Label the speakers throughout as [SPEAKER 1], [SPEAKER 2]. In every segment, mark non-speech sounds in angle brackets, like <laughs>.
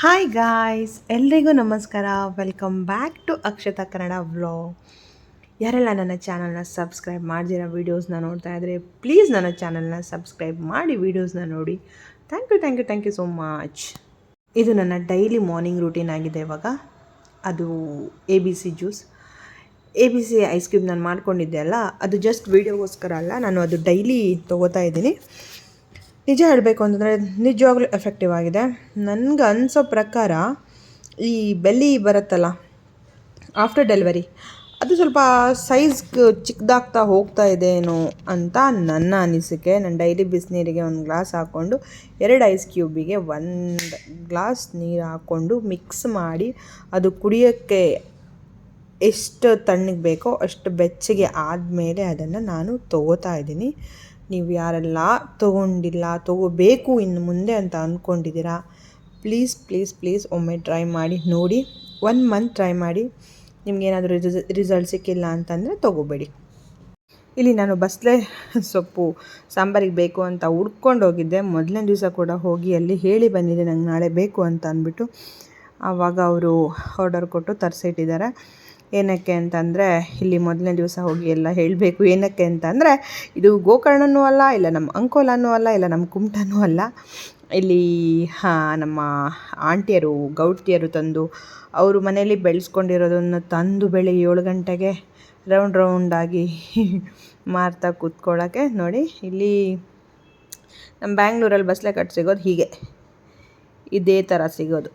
[SPEAKER 1] Hi guys ಎಲ್ರಿಗೂ ನಮಸ್ಕಾರ. Welcome back to Akshata Kannada vlog ಯಾರೆಲ್ಲ ನನ್ನ ಚಾನಲ್ನ ಸಬ್ಸ್ಕ್ರೈಬ್ ಮಾಡ್ದಿರೋ ವೀಡಿಯೋಸ್ನ ನೋಡ್ತಾ ಇದ್ದರೆ ಪ್ಲೀಸ್ ನನ್ನ ಚಾನಲ್ನ ಸಬ್ಸ್ಕ್ರೈಬ್ ಮಾಡಿ ವೀಡಿಯೋಸ್ನ ನೋಡಿ. Thank you thank you thank you so much ಇದು ನನ್ನ ಡೈಲಿ ಮಾರ್ನಿಂಗ್ ರೂಟೀನ್ ಆಗಿದೆ ಇವಾಗ. ಅದು A B C juice A B C ice cream ನಾನು ಮಾಡ್ಕೊಂಡಿದ್ದೆ ಅಲ್ಲ, ಅದು ಜಸ್ಟ್ ವೀಡಿಯೋಗೋಸ್ಕರ ಅಲ್ಲ, ನಾನು ಅದು ಡೈಲಿ ತೊಗೋತಾ ಇದ್ದೀನಿ. ನಿಜ ಹೇಳಬೇಕು ಅಂತಂದರೆ ನಿಜವಾಗ್ಲೂ ಎಫೆಕ್ಟಿವ್ ಆಗಿದೆ. ನನಗೆ ಅನಿಸೋ ಪ್ರಕಾರ ಈ ಬೆಲ್ಲಿ ಬರುತ್ತಲ್ಲ ಆಫ್ಟರ್ ಡೆಲಿವರಿ ಅದು ಸ್ವಲ್ಪ ಸೈಜ್ ಚಿಕ್ಕದಾಗ್ತಾ ಹೋಗ್ತಾ ಇದೆಯೇನೋ ಅಂತ ನನ್ನ ಅನಿಸಿಕೆ. ನಾನು ಡೈಲಿ ಬಿಸಿನೀರಿಗೆ ಒಂದು ಗ್ಲಾಸ್ ಹಾಕ್ಕೊಂಡು ಎರಡು ಐಸ್ ಕ್ಯೂಬಿಗೆ ಒಂದು ಗ್ಲಾಸ್ ನೀರು ಹಾಕ್ಕೊಂಡು ಮಿಕ್ಸ್ ಮಾಡಿ ಅದು ಕುಡಿಯೋಕ್ಕೆ ಎಷ್ಟು ತಣ್ಣಗೆ ಬೇಕೋ ಅಷ್ಟು ಬೆಚ್ಚಗೆ ಆದಮೇಲೆ ಅದನ್ನು ನಾನು ತೊಗೋತಾ ಇದ್ದೀನಿ. ನೀವು ಯಾರೆಲ್ಲ ತೊಗೊಂಡಿಲ್ಲ, ತೊಗೋಬೇಕು ಇನ್ನು ಮುಂದೆ ಅಂತ ಅಂದ್ಕೊಂಡಿದ್ದೀರಾ ಪ್ಲೀಸ್ ಪ್ಲೀಸ್ ಪ್ಲೀಸ್ ಒಮ್ಮೆ ಟ್ರೈ ಮಾಡಿ ನೋಡಿ. ಒನ್ ಮಂತ್ ಟ್ರೈ ಮಾಡಿ. ನಿಮಗೇನಾದರೂ ರಿಸಲ್ಟ್ ಸಿಕ್ಕಿಲ್ಲ ಅಂತಂದರೆ ತೊಗೋಬೇಡಿ. ಇಲ್ಲಿ ನಾನು ಬಸ್ಲೆ ಸೊಪ್ಪು, ಸಾಂಬಾರಿಗೆ ಬೇಕು ಅಂತ ಹುಡ್ಕೊಂಡು ಹೋಗಿದ್ದೆ. ಮೊದಲನೇ ದಿವಸ ಕೂಡ ಹೋಗಿ ಅಲ್ಲಿ ಹೇಳಿ ಬಂದಿದ್ದೆ, ನಂಗೆ ನಾಳೆ ಬೇಕು ಅಂತ ಅಂದ್ಬಿಟ್ಟು. ಆವಾಗ ಅವರು ಆರ್ಡರ್ ಕೊಟ್ಟು ತರಿಸಿಟ್ಟಿದ್ದಾರೆ. ಏನಕ್ಕೆ ಅಂತಂದರೆ ಇಲ್ಲಿ ಮೊದಲನೇ ದಿವಸ ಹೋಗಿ ಎಲ್ಲ ಹೇಳಬೇಕು ಏನಕ್ಕೆ ಅಂತಂದರೆ ಇದು ಗೋಕರ್ಣನೂ ಅಲ್ಲ, ಇಲ್ಲ ನಮ್ಮ ಅಂಕೋಲನೂ ಅಲ್ಲ, ಇಲ್ಲ ನಮ್ಮ ಕುಮಟನೂ ಅಲ್ಲ. ಇಲ್ಲಿ ನಮ್ಮ ಆಂಟಿಯರು, ಗೌಡ್ತಿಯರು ತಂದು ಅವರು ಮನೆಯಲ್ಲಿ ಬೆಳೆಸ್ಕೊಂಡಿರೋದನ್ನು ತಂದು ಬೆಳಿಗ್ಗೆ ಏಳು ಗಂಟೆಗೆ ರೌಂಡ್ ರೌಂಡಾಗಿ ಮಾರ್ತಾ ಕೂತ್ಕೊಳ್ಳೋಕ್ಕೆ ನೋಡಿ, ಇಲ್ಲಿ ನಮ್ಮ ಬ್ಯಾಂಗ್ಳೂರಲ್ಲಿ ಬಸ್ಲೆ ಕಟ್ ಸಿಗೋದು ಹೀಗೆ. ಇದೇ ಥರ ಸಿಗೋದು.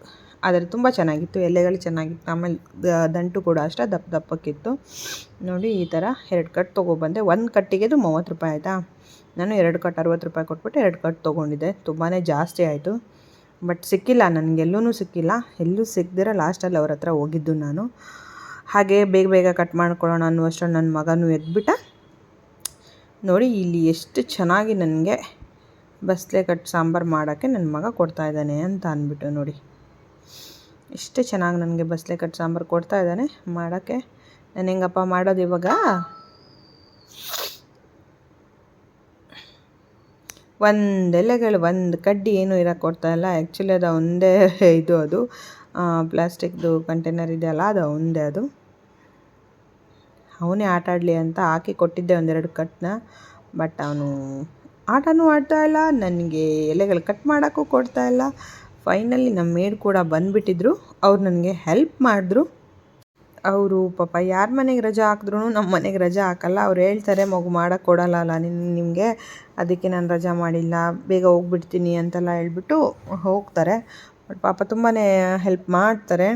[SPEAKER 1] ಆದರೆ ತುಂಬ ಚೆನ್ನಾಗಿತ್ತು, ಎಲೆಗಳು ಚೆನ್ನಾಗಿತ್ತು ಆಮೇಲೆ ದಂಟು ಕೂಡ ಅಷ್ಟೇ ದಪ್ಪ ದಪ್ಪಕ್ಕಿತ್ತು. ನೋಡಿ ಈ ಥರ ಎರಡು ಕಟ್ ತೊಗೊಬಂದೆ, ಒಂದು ಕಟ್ಟಿಗೆ ಅದು ಮೂವತ್ತು ರೂಪಾಯಿ ಆಯಿತಾ? ನಾನು ಎರಡು ಕಟ್ ಅರುವತ್ತು ರೂಪಾಯಿ ಕೊಟ್ಬಿಟ್ಟು ಎರಡು ಕಟ್ ತೊಗೊಂಡಿದ್ದೆ ತುಂಬಾ ಜಾಸ್ತಿ ಆಯಿತು. ಬಟ್ ಸಿಕ್ಕಿಲ್ಲ, ನನಗೆ ಎಲ್ಲೂ ಸಿಕ್ಕಿಲ್ಲ, ಎಲ್ಲೂ ಸಿಕ್ದಿರ ಲಾಸ್ಟಲ್ಲಿ ಅವ್ರ ಹತ್ರ ಹೋಗಿದ್ದು ನಾನು. ಹಾಗೆ ಬೇಗ ಬೇಗ ಕಟ್ ಮಾಡ್ಕೊಳ್ಳೋಣ ಅನ್ನುವಷ್ಟು ನನ್ನ ಮಗನೂ ಎದ್ಬಿಟ್ಟ. ನೋಡಿ ಇಲ್ಲಿ ಎಷ್ಟು ಚೆನ್ನಾಗಿ ನನಗೆ ಬಸ್ಲೆ ಕಟ್ ಸಾಂಬಾರು ಮಾಡೋಕ್ಕೆ ನನ್ನ ಮಗ ಕೊಡ್ತಾ ಇದ್ದಾನೆ ಅಂತ ಅಂದ್ಬಿಟ್ಟು ನೋಡಿ. ಎಷ್ಟು ಚೆನ್ನಾಗಿ ನನಗೆ ಬಸಳೆ ಕಟ್ ಸಾಂಬಾರು ಕೊಡ್ತಾ ಇದ್ದಾನೆ. ಮಾಡೋಕ್ಕೆ ನಾನು ಹೆಂಗಪ್ಪ ಮಾಡೋದು ಇವಾಗ? ಒಂದು ಎಲೆಗಳು, ಒಂದು ಕಡ್ಡಿ ಏನೂ ಕೊಡ್ತಾ ಇಲ್ಲ. ಆ್ಯಕ್ಚುಲಿ ಅದು ಒಂದೇ ಇದು ಅದು. ಪ್ಲಾಸ್ಟಿಕ್ದು ಕಂಟೈನರ್ ಇದೆಯಲ್ಲ, ಅದು ಒಂದೇ ಅದು. ಅವನೇ ಆಟ ಆಡಲಿ ಅಂತ ಹಾಕಿ ಕೊಟ್ಟಿದ್ದೆ ಒಂದೆರಡು ಕಟ್ನ. ಬಟ್ ಅವನು ಆಟನೂ ಆಡ್ತಾಯಿಲ್ಲ ನನಗೆ ಎಲೆಗಳು ಕಟ್ ಮಾಡೋಕ್ಕೂ ಕೊಡ್ತಾ ಇಲ್ಲ. ಫೈನಲಿ ನಮ್ಮ ಮೇಡ್ ಕೂಡ ಬಂದುಬಿಟ್ಟಿದ್ರು. ಅವ್ರು ನನಗೆ ಹೆಲ್ಪ್ ಮಾಡಿದ್ರು. ಅವರು ಪಾಪ ಯಾರ ಮನೆಗೆ ರಜಾ ಹಾಕಿದ್ರು ನಮ್ಮ ಮನೆಗೆ ರಜಾ ಹಾಕಲ್ಲ. ಅವ್ರು ಹೇಳ್ತಾರೆ, ಮಗು ಮಾಡೋಕ್ಕೆ ಕೊಡಲ್ಲ ಅಲ್ಲ ನಿನ್, ನಿಮಗೆ ಅದಕ್ಕೆ ನಾನು ರಜಾ ಮಾಡಿಲ್ಲ. ಬೇಗ ಹೋಗ್ಬಿಡ್ತೀನಿ ಅಂತೆಲ್ಲ ಹೇಳ್ಬಿಟ್ಟು ಹೋಗ್ತಾರೆ. ಬಟ್ ಪಾಪ ತುಂಬಾ ಹೆಲ್ಪ್ ಮಾಡ್ತಾರೆ.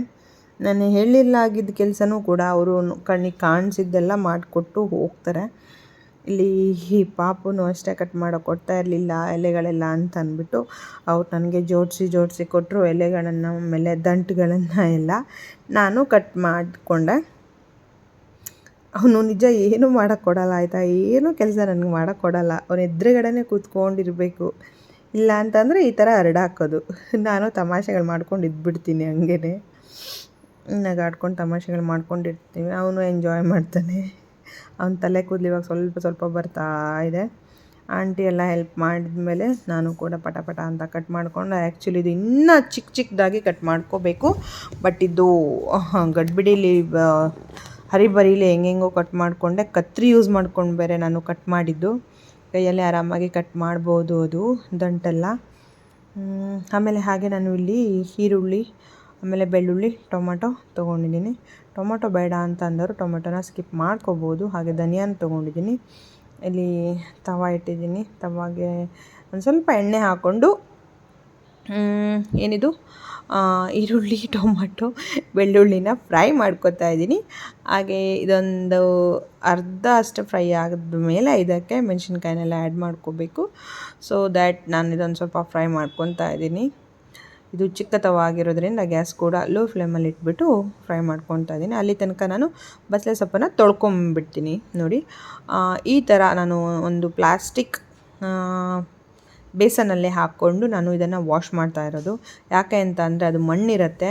[SPEAKER 1] ನಾನು ಹೇಳಿಲ್ಲ ಆಗಿದ್ದ ಕೆಲಸನೂ ಕೂಡ ಅವರು ಕಣ್ಣಿಗೆ ಕಾಣಿಸಿದ್ದೆಲ್ಲ ಮಾಡಿಕೊಟ್ಟು ಹೋಗ್ತಾರೆ. ಇಲ್ಲಿ ಈ ಪಾಪುನು ಅಷ್ಟೇ ಕಟ್ ಮಾಡೋಕೆ ಕೊಡ್ತಾ ಇರಲಿಲ್ಲ, ಎಲೆಗಳೆಲ್ಲ ಅಂತ ಅಂದ್ಬಿಟ್ಟು ಅವ್ರು ನನಗೆ ಜೋಡಿಸಿ ಜೋಡಿಸಿ ಕೊಟ್ಟರು ಎಲೆಗಳನ್ನು ಆಮೇಲೆ ದಂಟುಗಳನ್ನು ಎಲ್ಲ ನಾನು ಕಟ್ ಮಾಡಿಕೊಂಡೆ. ಅವನು ನಿಜ ಏನೂ ಮಾಡೋಕ್ಕೊಡಲ್ಲ ಆಯಿತಾ, ಏನು ಕೆಲಸ ನನಗೆ ಮಾಡೋಕ್ಕೊಡಲ್ಲ ಅವನ ಎದುರುಗಡೆನೇ ಕೂತ್ಕೊಂಡಿರಬೇಕು. ಇಲ್ಲ ಅಂತಂದರೆ ಈ ಥರ ಹರಡಾಕೋದು ನಾನು ತಮಾಷೆಗಳು ಮಾಡ್ಕೊಂಡು ಇದ್ಬಿಡ್ತೀನಿ ಹಂಗೇ ನಗಾಡ್ಕೊಂಡು ತಮಾಷೆಗಳು ಮಾಡ್ಕೊಂಡಿರ್ತೀನಿ, ಅವನು ಎಂಜಾಯ್ ಮಾಡ್ತಾನೆ. ಅವನ ತಲೆ ಕೂದಲು ಇವಾಗ ಸ್ವಲ್ಪ ಸ್ವಲ್ಪ ಬರ್ತಾ ಇದೆ. ಆಂಟಿ ಎಲ್ಲ ಹೆಲ್ಪ್ ಮಾಡಿದ್ಮೇಲೆ ನಾನು ಕೂಡ ಪಟ ಪಟ ಅಂತ ಕಟ್ ಮಾಡಿಕೊಂಡು. ಆ್ಯಕ್ಚುಲಿ ಇದು ಇನ್ನೂ ಚಿಕ್ಕ ಚಿಕ್ಕದಾಗಿ ಕಟ್ ಮಾಡ್ಕೋಬೇಕು. ಬಟ್ ಇದು ಗಡ್ಬಿಡೀಲಿ ಹರಿಬರಿಲಿ ಹೆಂಗೆಂಗೋ ಕಟ್ ಮಾಡಿಕೊಂಡೆ. ಕತ್ರಿ ಯೂಸ್ ಮಾಡ್ಕೊಂಡು ಬೇರೆ ನಾನು ಕಟ್ ಮಾಡಿದ್ದು. ಕೈಯಲ್ಲಿ ಆರಾಮಾಗಿ ಕಟ್ ಮಾಡ್ಬೋದು ಅದು, ದಂಟೆಲ್ಲ. ಆಮೇಲೆ ಹಾಗೆ ನಾನು ಇಲ್ಲಿ ಈರುಳ್ಳಿ, ಆಮೇಲೆ ಬೆಳ್ಳುಳ್ಳಿ, ಟೊಮೊಟೊ ತೊಗೊಂಡಿದ್ದೀನಿ. ಟೊಮೊಟೊ ಬೇಡ ಅಂತ ಅಂದರು. ಟೊಮೊಟೊನ ಸ್ಕಿಪ್ ಮಾಡ್ಕೋಬೋದು. ಹಾಗೆ ಧನಿಯಾನ ತೊಗೊಂಡಿದ್ದೀನಿ. ಇಲ್ಲಿ ತವ ಇಟ್ಟಿದ್ದೀನಿ. ತವಾಗೆ ಒಂದು ಸ್ವಲ್ಪ ಎಣ್ಣೆ ಹಾಕ್ಕೊಂಡು ಏನಿದು? ಈರುಳ್ಳಿ, ಟೊಮೊಟೊ, ಬೆಳ್ಳುಳ್ಳಿನ ಫ್ರೈ ಮಾಡ್ಕೊತಾ ಇದ್ದೀನಿ. ಹಾಗೆ ಇದೊಂದು ಅರ್ಧ ಅಷ್ಟು ಫ್ರೈ ಆಗಿದ ಮೇಲೆ ಇದಕ್ಕೆ ಮೆಣಸಿನ್ಕಾಯಿನೆಲ್ಲ ಆ್ಯಡ್ ಮಾಡ್ಕೋಬೇಕು. ಸೊ ದ್ಯಾಟ್ ನಾನು ಇದೊಂದು ಸ್ವಲ್ಪ ಫ್ರೈ ಮಾಡ್ಕೊತಾ ಇದ್ದೀನಿ. ಇದು ಚಿಕ್ಕ ಗ್ಯಾಸ್ ಕೂಡ ಲೋ ಫ್ಲೇಮಲ್ಲಿ ಇಟ್ಬಿಟ್ಟು ಫ್ರೈ ಮಾಡ್ಕೊತಾ ಇದ್ದೀನಿ. ಅಲ್ಲಿ ತನಕ ನಾನು ಬಸಳೆ ಸೊಪ್ಪನ್ನು ತೊಳ್ಕೊಂಬಿಡ್ತೀನಿ. ನೋಡಿ ಈ ಥರ ನಾನು ಒಂದು ಪ್ಲಾಸ್ಟಿಕ್ ಬೇಸನಲ್ಲಿ ಹಾಕ್ಕೊಂಡು ನಾನು ಇದನ್ನು ವಾಶ್ ಮಾಡ್ತಾ ಇರೋದು. ಯಾಕೆ ಅಂತ ಅಂದರೆ ಅದು ಮಣ್ಣಿರುತ್ತೆ.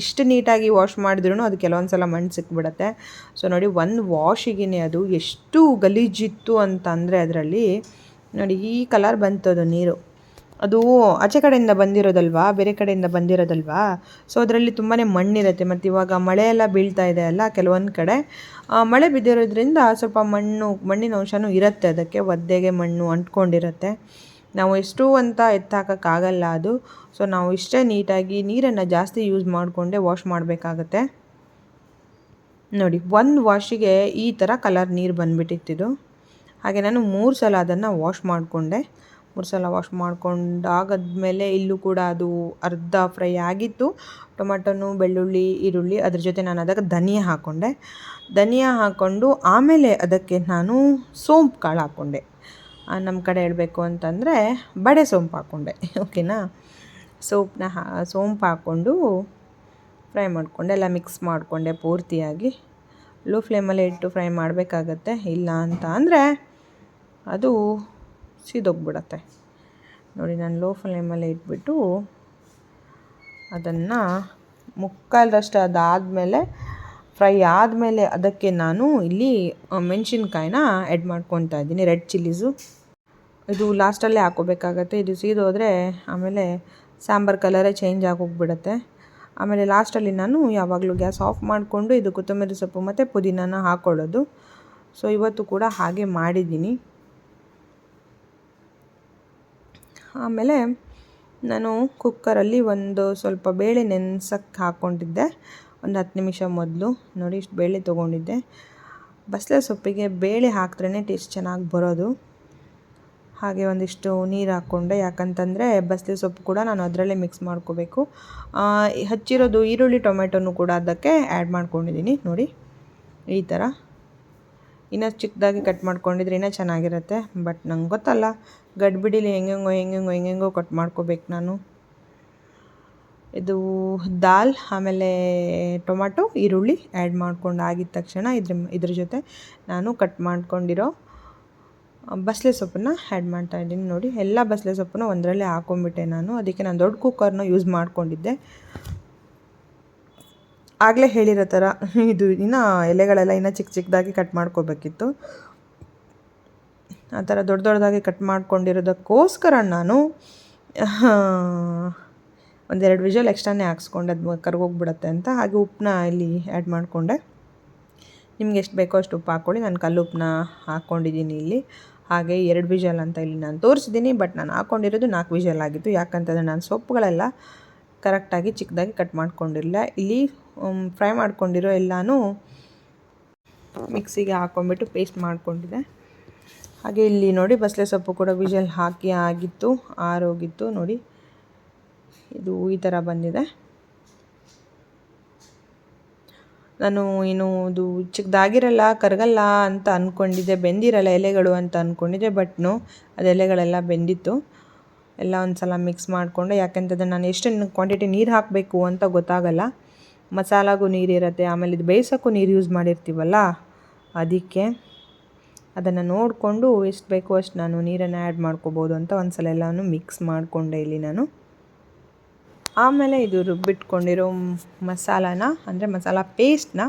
[SPEAKER 1] ಇಷ್ಟು ನೀಟಾಗಿ ವಾಶ್ ಮಾಡಿದ್ರೂ ಅದು ಕೆಲವೊಂದು ಸಲ ಮಣ್ಣು ಸಿಕ್ಬಿಡುತ್ತೆ. ಸೊ ನೋಡಿ, ಒಂದು ವಾಶಿಗೆ ಅದು ಎಷ್ಟು ಗಲೀಜಿತ್ತು ಅಂತ ಅಂದರೆ ಅದರಲ್ಲಿ ನೋಡಿ, ಈ ಕಲರ್ ಬಂತು ಅದು ನೀರು. ಅದು ಆಚೆ ಕಡೆಯಿಂದ ಬಂದಿರೋದಲ್ವಾ? ಬೇರೆ ಕಡೆಯಿಂದ ಬಂದಿರೋದಲ್ವಾ? ಸೊ ಅದರಲ್ಲಿ ತುಂಬಾ ಮಣ್ಣಿರುತ್ತೆ. ಮತ್ತು ಇವಾಗ ಮಳೆ ಎಲ್ಲ ಬೀಳ್ತಾ ಇದೆ ಅಲ್ಲ ಕೆಲವೊಂದು ಕಡೆ. ಮಳೆ ಬಿದ್ದಿರೋದ್ರಿಂದ ಸ್ವಲ್ಪ ಮಣ್ಣು, ಮಣ್ಣಿನ ಅಂಶನೂ ಇರುತ್ತೆ. ಅದಕ್ಕೆ ಒದ್ದೆಗೆ ಮಣ್ಣು ಅಂಟ್ಕೊಂಡಿರುತ್ತೆ. ನಾವು ಎಷ್ಟು ಅಂತ ಎತ್ತಾಕೋಕ್ಕಾಗಲ್ಲ ಅದು. ಸೊ ನಾವು ಇಷ್ಟೇ ನೀಟಾಗಿ ನೀರನ್ನು ಜಾಸ್ತಿ ಯೂಸ್ ಮಾಡಿಕೊಂಡೇ ವಾಶ್ ಮಾಡಬೇಕಾಗತ್ತೆ. ನೋಡಿ, ಒಂದು ವಾಶಿಗೆ ಈ ಥರ ಕಲರ್ ನೀರು ಬಂದುಬಿಟ್ಟಿತ್ತಿದು ಹಾಗೆ ನಾನು ಮೂರು ಸಲ ಅದನ್ನು ವಾಶ್ ಮಾಡಿಕೊಂಡೆ. ಮೂರು ಸಲ ವಾಶ್ ಮಾಡ್ಕೊಂಡಾಗದ್ಮೇಲೆ ಇಲ್ಲೂ ಕೂಡ ಅದು ಅರ್ಧ ಫ್ರೈ ಆಗಿತ್ತು. ಟೊಮೆಟೊನು, ಬೆಳ್ಳುಳ್ಳಿ, ಈರುಳ್ಳಿ ಅದ್ರ ಜೊತೆ ನಾನು ಅದಕ್ಕೆ ಧನಿಯಾ ಹಾಕ್ಕೊಂಡೆ ಧನಿಯಾ ಹಾಕ್ಕೊಂಡು ಆಮೇಲೆ ಅದಕ್ಕೆ ನಾನು ಸೋಂಪು ಕಾಳು ಹಾಕ್ಕೊಂಡೆ ನಮ್ಮ ಕಡೆ ಹೇಳಬೇಕು ಅಂತಂದರೆ ಬಡೆ ಸೋಂಪು ಹಾಕ್ಕೊಂಡೆ ಓಕೆನಾ ಸೋಂಪನ್ನ ಹಾ, ಸೋಂಪು ಹಾಕ್ಕೊಂಡು ಫ್ರೈ ಮಾಡಿಕೊಂಡೆ. ಎಲ್ಲ ಮಿಕ್ಸ್ ಮಾಡಿಕೊಂಡೆ ಪೂರ್ತಿಯಾಗಿ. ಲೋ ಫ್ಲೇಮಲ್ಲೇ ಇಟ್ಟು ಫ್ರೈ ಮಾಡಬೇಕಾಗತ್ತೆ. ಇಲ್ಲ ಅಂತ ಅಂದರೆ ಅದು ಸೀದೋಗ್ಬಿಡತ್ತೆ. ನೋಡಿ, ನಾನು ಲೋ ಫ್ಲೇಮಲ್ಲೇ ಇಟ್ಬಿಟ್ಟು ಅದನ್ನು ಮುಕ್ಕಾಲದಷ್ಟು ಅದಾದಮೇಲೆ ಫ್ರೈ ಆದಮೇಲೆ ಅದಕ್ಕೆ ನಾನು ಇಲ್ಲಿ ಮೆಣಸಿನ್ಕಾಯಿನ ಆ್ಯಡ್ ಮಾಡ್ಕೊತಾ ಇದ್ದೀನಿ ರೆಡ್ ಚಿಲ್ಲೀಸು ಇದು ಲಾಸ್ಟಲ್ಲೇ ಹಾಕೋಬೇಕಾಗತ್ತೆ. ಇದು ಸೀದೋದ್ರೆ ಆಮೇಲೆ ಸಾಂಬಾರು ಕಲರೇ ಚೇಂಜ್ ಆಗೋಗ್ಬಿಡತ್ತೆ. ಆಮೇಲೆ ಲಾಸ್ಟಲ್ಲಿ ನಾನು ಯಾವಾಗಲೂ ಗ್ಯಾಸ್ ಆಫ್ ಮಾಡಿಕೊಂಡು ಇದು ಕೊತ್ತಂಬರಿ ಸೊಪ್ಪು ಮತ್ತು ಪುದೀನಾನ ಹಾಕ್ಕೊಳ್ಳೋದು ಸೊ ಇವತ್ತು ಕೂಡ ಹಾಗೆ ಮಾಡಿದ್ದೀನಿ. ಆಮೇಲೆ ನಾನು ಕುಕ್ಕರಲ್ಲಿ ಒಂದು ಸ್ವಲ್ಪ ಬೇಳೆ ನೆನ್ಸಕ್ಕೆ ಹಾಕ್ಕೊಂಡಿದ್ದೆ. ಒಂದು ಹತ್ತು ನಿಮಿಷ ಮೊದಲು. ನೋಡಿ, ಇಷ್ಟು ಬೇಳೆ ತೊಗೊಂಡಿದ್ದೆ. ಬಸಳೆ ಸೊಪ್ಪಿಗೆ ಬೇಳೆ ಹಾಕಿದ್ರೇ ಟೇಸ್ಟ್ ಚೆನ್ನಾಗಿ ಬರೋದು. ಹಾಗೆ ಒಂದಿಷ್ಟು ನೀರು ಹಾಕ್ಕೊಂಡೆ. ಯಾಕಂತಂದರೆ ಬಸಳೆ ಸೊಪ್ಪು ಕೂಡ ನಾನು ಅದರಲ್ಲೇ ಮಿಕ್ಸ್ ಮಾಡ್ಕೋಬೇಕು. ಹಚ್ಚಿರೋದು ಈರುಳ್ಳಿ ಟೊಮೆಟೊನು ಕೂಡ ಅದಕ್ಕೆ ಆ್ಯಡ್ ಮಾಡ್ಕೊಂಡಿದ್ದೀನಿ. ನೋಡಿ, ಈ ಥರ ಇನ್ನೂ ಚಿಕ್ಕದಾಗಿ ಕಟ್ ಮಾಡ್ಕೊಂಡಿದ್ರೆ ಇನ್ನೂ ಚೆನ್ನಾಗಿರುತ್ತೆ. ಬಟ್ ನಂಗೆ ಗೊತ್ತಲ್ಲ, ಗಡ್ಬಿಡಿಲಿ ಹೆಂಗೆಂಗೋ ಹೆಂಗೆಂಗೋ ಹೆಂಗೆಂಗೋ ಕಟ್ ಮಾಡ್ಕೋಬೇಕು ನಾನು. ಇದು ದಾಲ್, ಆಮೇಲೆ ಟೊಮ್ಯಾಟೊ ಈರುಳ್ಳಿ ಆ್ಯಡ್ ಮಾಡ್ಕೊಂಡು ಆಗಿದ ತಕ್ಷಣ ಇದ್ರ ಇದ್ರ ಜೊತೆ ನಾನು ಕಟ್ ಮಾಡ್ಕೊಂಡಿರೋ ಬಸಳೆ ಸೊಪ್ಪನ್ನು ಆ್ಯಡ್ ಮಾಡ್ತಾ ಇದ್ದೀನಿ ನೋಡಿ. ಎಲ್ಲ ಬಸಳೆ ಸೊಪ್ಪನ್ನು ಒಂದರಲ್ಲೇ ಹಾಕೊಂಡ್ಬಿಟ್ಟೆ ನಾನು. ಅದಕ್ಕೆ ನಾನು ದೊಡ್ಡ ಕುಕ್ಕರ್ನ ಯೂಸ್ ಮಾಡ್ಕೊಂಡಿದ್ದೆ. ಆಗಲೇ ಹೇಳಿರೋ ಥರ ಇದು ಇನ್ನು ಎಲೆಗಳೆಲ್ಲ ಇನ್ನು ಚಿಕ್ಕ ಚಿಕ್ಕದಾಗಿ ಕಟ್ ಮಾಡ್ಕೋಬೇಕಿತ್ತು. ಆ ಥರ ದೊಡ್ಡ ದೊಡ್ಡದಾಗಿ ಕಟ್ ಮಾಡ್ಕೊಂಡಿರೋದಕ್ಕೋಸ್ಕರ ನಾನು ಒಂದೆರಡು ವಿಜಲ್ ಎಕ್ಸ್ಟ್ರಾನೇ ಹಾಕ್ಸ್ಕೊಂಡೆ. ಅದು ಕರ್ಗೋಗ್ಬಿಡತ್ತೆ ಅಂತ. ಹಾಗೆ ಉಪ್ಪನ್ನ ಇಲ್ಲಿ ಆ್ಯಡ್ ಮಾಡಿಕೊಂಡೆ. ನಿಮ್ಗೆ ಎಷ್ಟು ಬೇಕೋ ಅಷ್ಟು ಉಪ್ಪು ಹಾಕ್ಕೊಳ್ಳಿ. ನಾನು ಕಲ್ಲು ಉಪ್ಪನ್ನ ಹಾಕ್ಕೊಂಡಿದ್ದೀನಿ ಇಲ್ಲಿ. ಹಾಗೆ ಎರಡು ವಿಜಲ್ ಅಂತ ಇಲ್ಲಿ ನಾನು ತೋರಿಸಿದ್ದೀನಿ. ಬಟ್ ನಾನು ಹಾಕ್ಕೊಂಡಿರೋದು ನಾಲ್ಕು ವಿಜಲ್ ಆಗಿತ್ತು. ಯಾಕಂತಂದರೆ ನಾನು ಸೊಪ್ಪುಗಳೆಲ್ಲ ಕರೆಕ್ಟಾಗಿ ಚಿಕ್ಕದಾಗಿ ಕಟ್ ಮಾಡ್ಕೊಂಡಿರಲಿಲ್ಲ. ಇಲ್ಲಿ ಫ್ರೈ ಮಾಡ್ಕೊಂಡಿರೋ ಎಲ್ಲನೂ ಮಿಕ್ಸಿಗೆ ಹಾಕ್ಕೊಂಬಿಟ್ಟು ಪೇಸ್ಟ್ ಮಾಡಿಕೊಂಡಿದೆ. ಹಾಗೆ ಇಲ್ಲಿ ನೋಡಿ ಬಸಳೆ ಸೊಪ್ಪು ಕೂಡ ವಿಜಲ್ ಹಾಕಿ ಆಗಿತ್ತು, ಆರೋಗಿತ್ತು ನೋಡಿ. ಇದು ಈ ಥರ ಬಂದಿದೆ. ನಾನು ಏನು ಅದು ಚಿಕ್ಕದಾಗಿರಲ್ಲ, ಕರಗಲ್ಲ ಅಂತ ಅಂದ್ಕೊಂಡಿದ್ದೆ ಬೆಂದಿರಲ್ಲ ಎಲೆಗಳು ಅಂತ ಅಂದ್ಕೊಂಡಿದ್ದೆ ಬಟ್ನು ಅದು ಎಲೆಗಳೆಲ್ಲ ಬೆಂದಿತ್ತು. ಎಲ್ಲ ಒಂದು ಸಲ ಮಿಕ್ಸ್ ಮಾಡಿಕೊಂಡೆ, ಯಾಕೆಂತಂದರೆ ನಾನು ಎಷ್ಟು ಕ್ವಾಂಟಿಟಿ ನೀರು ಹಾಕಬೇಕು ಅಂತ ಗೊತ್ತಾಗಲ್ಲ. ಮಸಾಲಾಗೂ ನೀರಿರುತ್ತೆ ಆಮೇಲೆ ಇದು ಬೇಯಿಸೋಕ್ಕೂ ನೀರು ಯೂಸ್ ಮಾಡಿರ್ತೀವಲ್ಲ, ಅದಕ್ಕೆ ಅದನ್ನು ನೋಡಿಕೊಂಡು ಎಷ್ಟು ಬೇಕೋ ಅಷ್ಟು ನಾನು ನೀರನ್ನು ಆ್ಯಡ್ ಮಾಡ್ಕೋಬೋದು ಅಂತ ಒಂದು ಸಲ ಎಲ್ಲನೂ ಮಿಕ್ಸ್ ಮಾಡಿಕೊಂಡೆ ಇಲ್ಲಿ ನಾನು. ಆಮೇಲೆ ಇದು ರುಬ್ಬಿಟ್ಕೊಂಡಿರೋ ಮಸಾಲಾನ, ಅಂದರೆ ಮಸಾಲ ಪೇಸ್ಟ್ನ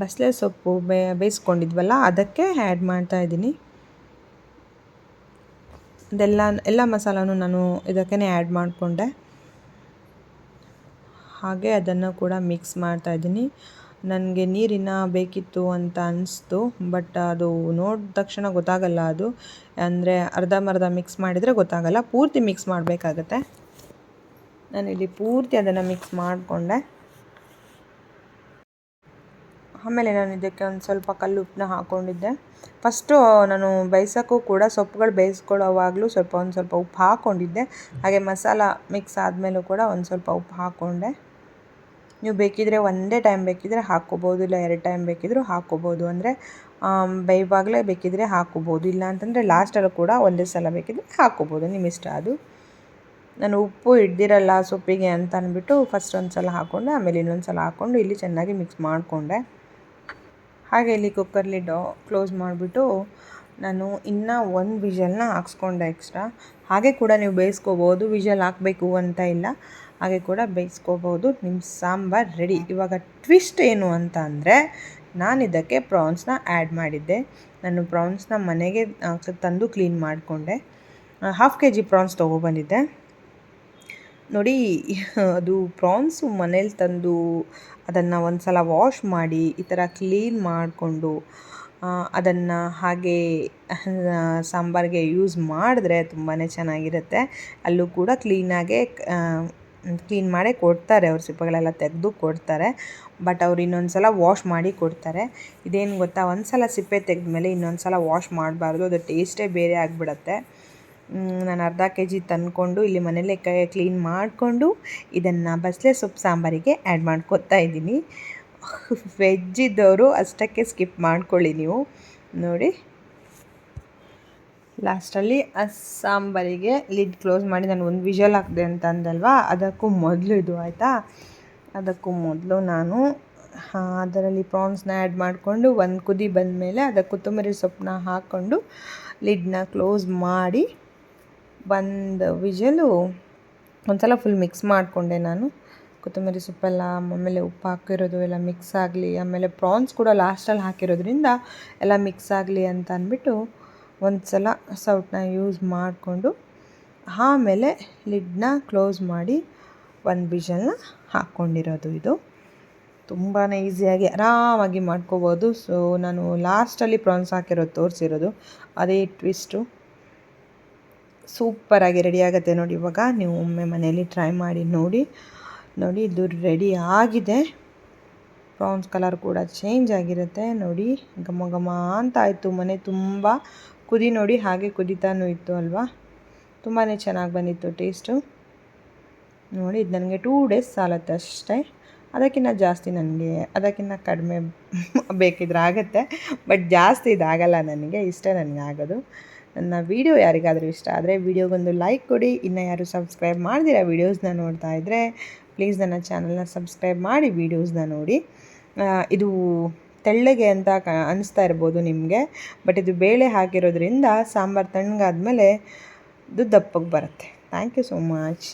[SPEAKER 1] ಬಸಳೆ ಸೊಪ್ಪು ಬೇ, ಬೇಯಿಸ್ಕೊಂಡಿದ್ವಲ್ಲ, ಅದಕ್ಕೆ ಆ್ಯಡ್ ಮಾಡ್ತಾಯಿದ್ದೀನಿ ಅದೆಲ್ಲ ಎಲ್ಲ ಮಸಾಲನೂ ನಾನು ಇದಕ್ಕೇ ಆ್ಯಡ್ ಮಾಡಿಕೊಂಡೆ. ಹಾಗೆ ಅದನ್ನು ಕೂಡ ಮಿಕ್ಸ್ ಮಾಡ್ತಾ ಇದ್ದೀನಿ. ನನಗೆ ನೀರಿನ ಬೇಕಿತ್ತು ಅಂತ ಅನಿಸ್ತು ಬಟ್ ಅದು ನೋಡಿದ ತಕ್ಷಣ ಗೊತ್ತಾಗಲ್ಲ ಅದು. ಅಂದರೆ ಅರ್ಧಂಬರ್ಧ ಮಿಕ್ಸ್ ಮಾಡಿದರೆ ಗೊತ್ತಾಗಲ್ಲ, ಪೂರ್ತಿ ಮಿಕ್ಸ್ ಮಾಡಬೇಕಾಗತ್ತೆ. ನಾನಿಲ್ಲಿ ಪೂರ್ತಿ ಅದನ್ನು ಮಿಕ್ಸ್ ಮಾಡಿಕೊಂಡೆ. ಆಮೇಲೆ ನಾನು ಇದಕ್ಕೆ ಒಂದು ಸ್ವಲ್ಪ ಕಲ್ಲುಪ್ಪನ್ನ ಹಾಕ್ಕೊಂಡಿದ್ದೆ ಫಸ್ಟು ನಾನು ಬೇಯಿಸೋಕ್ಕೂ ಕೂಡ ಸೊಪ್ಪುಗಳು ಬೇಯಿಸ್ಕೊಳ್ಳೋವಾಗಲೂ ಸ್ವಲ್ಪ, ಒಂದು ಸ್ವಲ್ಪ ಉಪ್ಪು ಹಾಕ್ಕೊಂಡಿದ್ದೆ ಹಾಗೆ ಮಸಾಲ ಮಿಕ್ಸ್ ಆದಮೇಲೂ ಕೂಡ ಒಂದು ಸ್ವಲ್ಪ ಉಪ್ಪು ಹಾಕ್ಕೊಂಡೆ ನೀವು ಬೇಕಿದ್ದರೆ ಒಂದೇ ಟೈಮ್ ಬೇಕಿದ್ದರೆ ಹಾಕ್ಕೋಬೋದು, ಇಲ್ಲ ಎರಡು ಟೈಮ್ ಬೇಕಿದ್ದರೂ ಹಾಕ್ಕೋಬೋದು. ಅಂದರೆ ಬೇಯುವಾಗಲೇ ಬೇಕಿದ್ದರೆ ಹಾಕ್ಕೋಬೋದು. ಇಲ್ಲ ಅಂತಂದರೆ ಲಾಸ್ಟಲ್ಲಿ ಕೂಡ ಒಂದೇ ಸಲ ಬೇಕಿದ್ದರೆ ಹಾಕ್ಕೋಬೋದು. ನಿಮ್ಮ ಇಷ್ಟ ಅದು. ನಾನು ಉಪ್ಪು ಹಿಡ್ದಿರಲ್ಲ ಸೊಪ್ಪಿಗೆ ಅಂತ ಅಂದ್ಬಿಟ್ಟು ಫಸ್ಟ್ ಒಂದು ಸಲ ಹಾಕ್ಕೊಂಡೆ, ಆಮೇಲೆ ಇನ್ನೊಂದು ಸಲ ಹಾಕ್ಕೊಂಡು ಇಲ್ಲಿ ಚೆನ್ನಾಗಿ ಮಿಕ್ಸ್ ಮಾಡಿಕೊಂಡೆ. ಹಾಗೆ ಇಲ್ಲಿ ಕುಕ್ಕರ್ ಲಿಡ್ ಕ್ಲೋಸ್ ಮಾಡಿಬಿಟ್ಟು ನಾನು ಇನ್ನೂ ಒಂದು ವಿಷಲ್ನ ಹಾಕ್ಸ್ಕೊಂಡೆ ಎಕ್ಸ್ಟ್ರಾ ಹಾಗೆ ಕೂಡ ನೀವು ಬೇಯಿಸ್ಕೋಬೋದು. ವಿಷಲ್ ಹಾಕಬೇಕು ಅಂತ ಇಲ್ಲ. ಹಾಗೆ ಕೂಡ ಬೇಯಿಸ್ಕೋಬಹುದು. ನಿಮ್ಮ ಸಾಂಬಾರ್ ರೆಡಿ ಇವಾಗ ಟ್ವಿಸ್ಟ್ ಏನು ಅಂತ ಅಂದರೆ ನಾನು ಇದಕ್ಕೆ ಪ್ರಾನ್ಸ್ನ ಆ್ಯಡ್ ಮಾಡಿದ್ದೆ. ನಾನು ಪ್ರಾನ್ಸ್ನ ಮನೆಗೆ ತಂದು ಕ್ಲೀನ್ ಮಾಡಿಕೊಂಡೆ. ಹಾಫ್ ಕೆ ಜಿ ಪ್ರಾನ್ಸ್ ತೊಗೊಬಂದಿದ್ದೆ ನೋಡಿ, ಅದು ಪ್ರಾನ್ಸು ಮನೇಲಿ ತಂದು ಅದನ್ನು ಒಂದು ಸಲ ವಾಶ್ ಮಾಡಿ, ಈ ಥರ ಕ್ಲೀನ್ ಮಾಡಿಕೊಂಡು ಅದನ್ನು ಹಾಗೆ ಸಾಂಬಾರಿಗೆ ಯೂಸ್ ಮಾಡಿದ್ರೆ ತುಂಬಾ ಚೆನ್ನಾಗಿರುತ್ತೆ. ಅಲ್ಲೂ ಕೂಡ ಕ್ಲೀನಾಗೆ ಕ್ಲೀನ್ ಮಾಡೇ ಕೊಡ್ತಾರೆ ಅವ್ರ ಸಿಪ್ಪೆಗಳೆಲ್ಲ ತೆಗೆದು ಕೊಡ್ತಾರೆ. ಬಟ್ ಅವ್ರು ಇನ್ನೊಂದು ಸಲ ವಾಶ್ ಮಾಡಿ ಕೊಡ್ತಾರೆ. ಇದೇನು ಗೊತ್ತಾ? ಒಂದು ಸಲ ಸಿಪ್ಪೆ ತೆಗೆದ್ಮೇಲೆ ಇನ್ನೊಂದು ಸಲ ವಾಶ್ ಮಾಡಬಾರ್ದು. ಅದು ಟೇಸ್ಟೇ ಬೇರೆ ಆಗಿಬಿಡತ್ತೆ. ನಾನು ಅರ್ಧ ಕೆ ಜಿ ತಂದ್ಕೊಂಡು ಇಲ್ಲಿ ಮನೇಲೆ ಕೈ ಕ್ಲೀನ್ ಮಾಡಿಕೊಂಡು ಇದನ್ನು ಬಸಳೆ ಸೊಪ್ಪು ಸಾಂಬಾರಿಗೆ ಆ್ಯಡ್ ಮಾಡ್ಕೊತಾ ಇದ್ದೀನಿ. <laughs> ವೆಜ್ ಇದ್ದವರು ಅಷ್ಟಕ್ಕೆ ಸ್ಕಿಪ್ ಮಾಡ್ಕೊಳ್ಳಿ ನೀವು. ನೋಡಿ. ಲಾಸ್ಟಲ್ಲಿ ಆ ಸಾಂಬಾರಿಗೆ ಲಿಡ್ ಕ್ಲೋಸ್ ಮಾಡಿ, ನಾನು ಒಂದು ವಿಷಲ್ ಹಾಕಿದೆ ಅಂತ ಅಂದಲ್ವಾ ಅದಕ್ಕೂ ಮೊದಲು ಇದು ಆಯಿತಾ? ಅದಕ್ಕೂ ಮೊದಲು ನಾನು ಅದರಲ್ಲಿ ಪ್ರಾನ್ಸ್ನ ಆ್ಯಡ್ ಮಾಡಿಕೊಂಡು ಒಂದು ಕುದಿ ಬಂದ ಮೇಲೆ ಅದಕ್ಕೆ ಕೊತ್ತಂಬರಿ ಸೊಪ್ಪನ್ನ ಹಾಕ್ಕೊಂಡು ಲಿಡ್ನ ಕ್ಲೋಸ್ ಮಾಡಿ ಒಂದು ವಿಷಲು ಒಂದ್ಸಲ ಫುಲ್ ಮಿಕ್ಸ್ ಮಾಡಿಕೊಂಡೆ ನಾನು. ಕೊತ್ತಂಬರಿ ಸೊಪ್ಪೆಲ್ಲ, ಆಮೇಲೆ ಉಪ್ಪು ಹಾಕಿರೋದು ಎಲ್ಲ ಮಿಕ್ಸ್ ಆಗಲಿ, ಆಮೇಲೆ ಪ್ರಾನ್ಸ್ ಕೂಡ ಲಾಸ್ಟಲ್ಲಿ ಹಾಕಿರೋದ್ರಿಂದ ಎಲ್ಲ ಮಿಕ್ಸ್ ಆಗಲಿ ಅಂತ ಅಂದ್ಬಿಟ್ಟು ಒಂದು ಸಲ ಸೌಟನ್ನ ಯೂಸ್ ಮಾಡಿಕೊಂಡು ಆಮೇಲೆ ಲಿಡ್ನ ಕ್ಲೋಸ್ ಮಾಡಿ ಒಂದು ವಿಷಲ್ನ ಹಾಕ್ಕೊಂಡಿರೋದು ಇದು. ತುಂಬಾ ಈಸಿಯಾಗಿ ಆರಾಮಾಗಿ ಮಾಡ್ಕೋಬೋದು. ಸೊ ನಾನು ಲಾಸ್ಟಲ್ಲಿ ಪ್ರಾನ್ಸ್ ಹಾಕಿರೋದು ತೋರಿಸಿರೋದು. ಅದೇ ಟ್ವಿಸ್ಟು ಸೂಪರಾಗಿ ರೆಡಿ ಆಗುತ್ತೆ ನೋಡಿ ಇವಾಗ. ನೀವು ಒಮ್ಮೆ ಮನೆಯಲ್ಲಿ ಟ್ರೈ ಮಾಡಿ ನೋಡಿ. ನೋಡಿ, ಇದು ರೆಡಿ ಆಗಿದೆ. ಪ್ರಾನ್ಸ್ ಕಲರ್ ಕೂಡ ಚೇಂಜ್ ಆಗಿರುತ್ತೆ. ನೋಡಿ, ಘಮ ಘಮ ಅಂತ ಆಯಿತು. ಮನೆ ತುಂಬ ಕುದಿ ನೋಡಿ ಹಾಗೆ ಕುದಿತಾನೂ ಇತ್ತು ಅಲ್ವಾ? ತುಂಬಾ ಚೆನ್ನಾಗಿ ಬಂದಿತ್ತು ಟೇಸ್ಟು. ನೋಡಿ, ಇದು ನನಗೆ ಟೂ ಡೇಸ್ ಸಾಲತ್ತೆ ಅಷ್ಟೇ. ಅದಕ್ಕಿಂತ ಜಾಸ್ತಿ ನನಗೆ ಅದಕ್ಕಿಂತ ಕಡಿಮೆ <laughs> ಬೇಕಿದ್ರೆ ಆಗುತ್ತೆ. ಬಟ್ ಜಾಸ್ತಿ ಇದಾಗಲ್ಲ ನನಗೆ, ಇಷ್ಟೇ ನನಗೆ ಆಗೋದು. ನನ್ನ ವೀಡಿಯೋ ಯಾರಿಗಾದರೂ ಇಷ್ಟ ಆದರೆ ವೀಡಿಯೋಗೊಂದು ಲೈಕ್ ಕೊಡಿ. ಇನ್ನು ಯಾರು ಸಬ್ಸ್ಕ್ರೈಬ್ ಮಾಡ್ದಿರ ವೀಡಿಯೋಸ್ನ ನೋಡ್ತಾ ಇದ್ದರೆ ಪ್ಲೀಸ್ ನನ್ನ ಚಾನಲ್ನ ಸಬ್ಸ್ಕ್ರೈಬ್ ಮಾಡಿ ವೀಡಿಯೋಸ್ನ ನೋಡಿ. ಇದು ತೆಳ್ಳಗೆ ಅಂತ ಕ ಅನಿಸ್ತಾ ಇರ್ಬೋದು ನಿಮಗೆ. ಬಟ್ ಇದು ಬೇಳೆ ಹಾಕಿರೋದ್ರಿಂದ ಸಾಂಬಾರು ತಣ್ಣಗಾದ್ಮೇಲೆ ಇದು ದಪ್ಪಗೆ ಬರುತ್ತೆ. Thank you so much